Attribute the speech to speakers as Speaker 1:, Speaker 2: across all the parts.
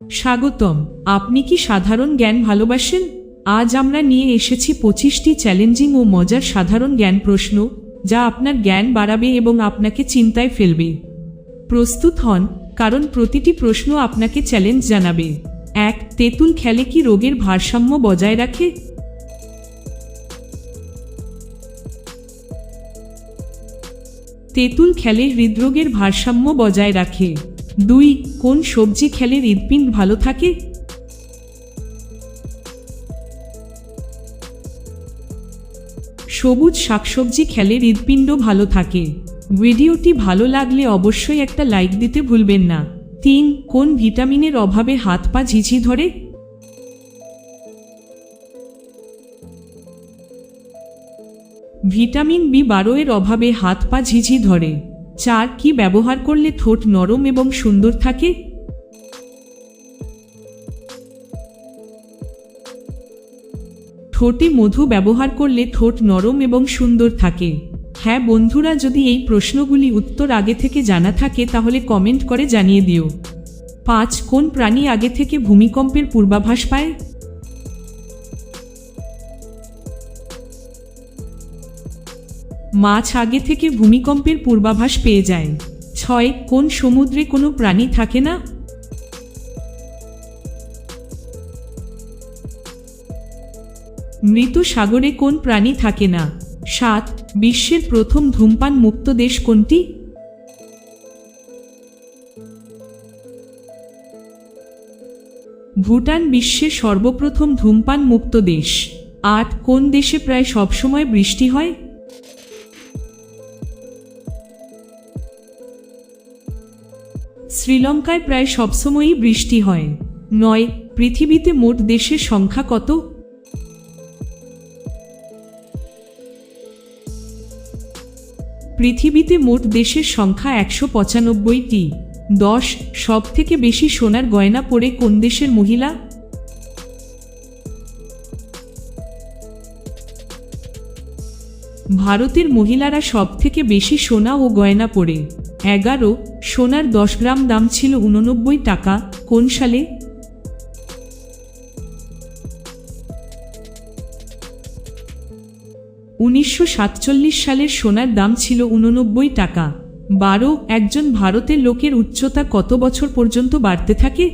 Speaker 1: স্বাগতম, আপনি কি সাধারণ জ্ঞান ভালোবাসেন? আজ আমরা নিয়ে এসেছি পঁচিশটি চ্যালেঞ্জিং ও মজার সাধারণ জ্ঞান প্রশ্ন, যা আপনার জ্ঞান বাড়াবে এবং আপনাকে চিন্তায় ফেলবে। প্রস্তুত হন, কারণ প্রতিটি প্রশ্ন আপনাকে চ্যালেঞ্জ জানাবে। এক, তেঁতুল খেলে কি রোগের ভারসাম্য বজায় রাখে? তেঁতুল খেলে হৃদরোগের ভারসাম্য বজায় রাখে। দুই, কোন সবজি খেলে হৃদপিণ্ড ভালো থাকে? সবুজ শাকসবজি খেলে হৃদপিণ্ড ভালো থাকে। ভিডিওটি ভালো লাগলে অবশ্যই একটা লাইক দিতে ভুলবেন না। তিন, কোন ভিটামিনের অভাবে হাত পা ঝিঝি ধরে? ভিটামিন বি বারো এর অভাবে হাত পা ঝিঝি ধরে। চার, কি ব্যবহার করলে ঠোঁট নরম এবং সুন্দর থাকে? ঠোঁটে মধু ব্যবহার করলে ঠোঁট নরম এবং সুন্দর থাকে। হ্যাঁ বন্ধুরা, যদি এই প্রশ্নগুলি উত্তর আগে থেকে জানা থাকে, তাহলে কমেন্ট করে জানিয়ে দিও। পাঁচ, কোন প্রাণী আগে থেকে ভূমিকম্পের পূর্বাভাস পায়? মাছ আগে থেকে ভূমিকম্পের পূর্বাভাস পেয়ে যায়। ছয়, কোন সমুদ্রে কোনো প্রাণী থাকে না? মৃত সাগরে কোন প্রাণী থাকে না? সাত, বিশ্বের প্রথম ধূমপান মুক্ত দেশ কোনটি? ভুটান বিশ্বের সর্বপ্রথম ধূমপান মুক্ত দেশ। আট, কোন দেশে প্রায় সবসময় বৃষ্টি হয়? শ্রীলঙ্কায় প্রায় সবসময়ই বৃষ্টি হয়। নয়, পৃথিবীতে মোট দেশের সংখ্যা কত? পৃথিবীতে মোট দেশের সংখ্যা একশো পঁচানব্বইটি। দশ সব থেকে বেশি সোনার গয়না পরে কোন দেশের মহিলা? ভারতের মহিলারা সব থেকে বেশি সোনা ও গয়না পরে। এগারো সোনার দশ গ্রাম দাম ছিল উননব্বই টাকা। কোন সালে? উনিশশো সাতচল্লিশ সালের সোনার দাম ছিল উননব্বই টাকা। বারো, একজন ভারতের লোকের উচ্চতা কত বছর পর্যন্ত বাড়তে থাকে?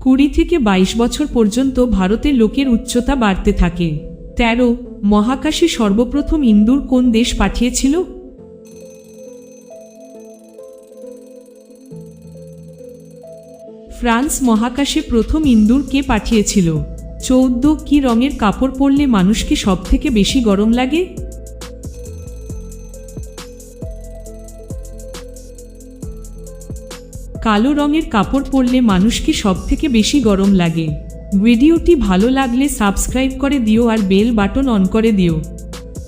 Speaker 1: কুড়ি থেকে ২২ বছর পর্যন্ত ভারতের লোকের উচ্চতা বাড়তে থাকে। তেরো মহাকাশে সর্বপ্রথম ইন্দুর কোন দেশ পাঠিয়েছিল? ফ্রান্স মহাকাশে প্রথম ইন্দুর কে পাঠিয়েছিল? চৌদ্দ, কি রঙের কাপড় পরলে মানুষকে সব থেকে বেশি গরম লাগে? কালো রঙের কাপড় পরলে মানুষকে সব থেকে বেশি গরম লাগে। ভিডিওটি ভালো লাগলে সাবস্ক্রাইব করে দিও আর বেল বাটন অন করে দিও।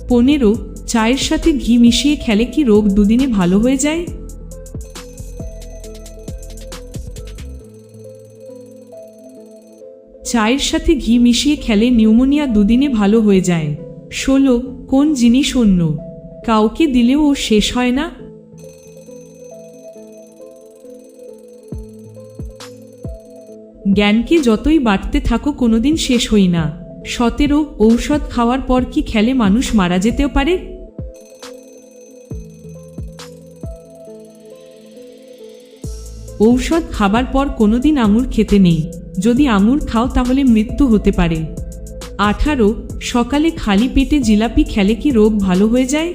Speaker 1: পনেরো, চায়ের সাথে ঘি মিশিয়ে খেলে কি রোগ দুদিনে ভালো হয়ে যায়? চায়ের সাথে ঘি মিশিয়ে খেলে নিউমোনিয়া দুদিনে ভালো হয়ে যায়। ষোলো, কোন জিনিস অন্য? কাউকে দিলেও ও শেষ হয় না? জ্ঞানকে যতই বাড়তে থাকো কোনোদিন শেষ হই না। সতেরো ঔষধ খাওয়ার পর কি খেলে মানুষ মারা যেতেও পারে? ঔষধ খাবার পর কোনোদিন আঙুর খেতে নেই। যদি আঙুর খাও তাহলে মৃত্যু হতে পারে। আঠারো, সকালে খালি পেটে জিলাপি খেলে কি রোগ ভালো হয়ে যায়?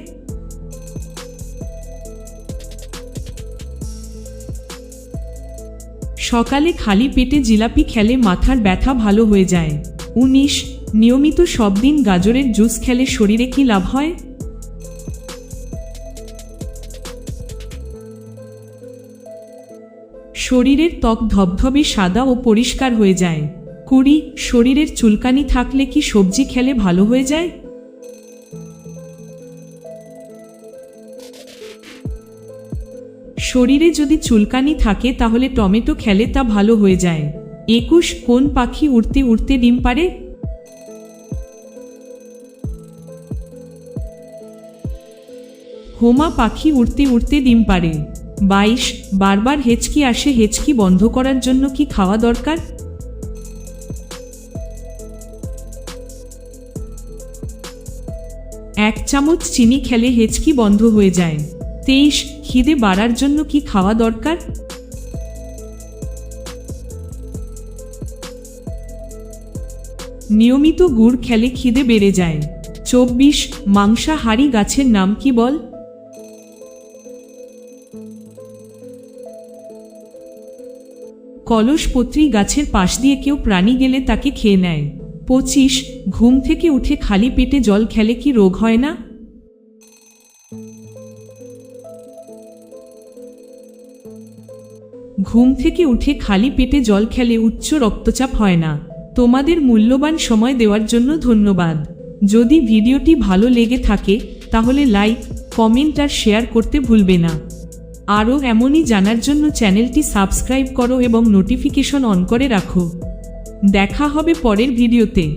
Speaker 1: সকালে খালি পেটে জিলাপি খেলে মাথার ব্যথা ভালো হয়ে যায়। উনিশ, নিয়মিত সব দিন গাজরের জুস খেলে শরীরে কি লাভ হয়? শরীরের ত্বক ধবধবে সাদা ও পরিষ্কার হয়ে যায়। কুড়ি, শরীরের চুলকানি থাকলে কি সবজি খেলে ভালো হয়ে যায়? শরীরে যদি চুলকানি থাকে তাহলে টমেটো খেলে তা ভালো হয়ে যায়। একুশ, কোন পাখি উড়তে উড়তে ডিম পারে হোমা পাখি উড়তে উড়তে ডিম পারে বাইশ, বারবার হেঁচকি আসে, হেঁচকি বন্ধ করার জন্য কি খাওয়া দরকার? এক চামচ চিনি খেলে হেঁচকি বন্ধ হয়ে যায়। তেইশ খিদে বাড়ার জন্য কি খাওয়া দরকার? নিয়মিত গুড় খেলে খিদে বেড়ে যায়। চব্বিশ মাংসাহারি গাছের নাম কি বল? কলসপত্রী গাছের পাশ দিয়ে কেউ প্রাণী গেলে তাকে খেয়ে নেয়। পঁচিশ, ঘুম থেকে উঠে খালি পেটে জল খেলে কি রোগ হয় না? ঘুম থেকে উঠে খালি পেটে জল খেলে উচ্চ রক্তচাপ হয় না। তোমাদের মূল্যবান সময় দেওয়ার জন্য ধন্যবাদ। যদি ভিডিওটি ভালো লেগে থাকে, তাহলে লাইক, কমেন্ট আর শেয়ার করতে ভুলবে না। আরও এমনই জানার জন্য চ্যানেলটি সাবস্ক্রাইব করো এবং নোটিফিকেশন অন করে রাখো। দেখা হবে পরের ভিডিওতে।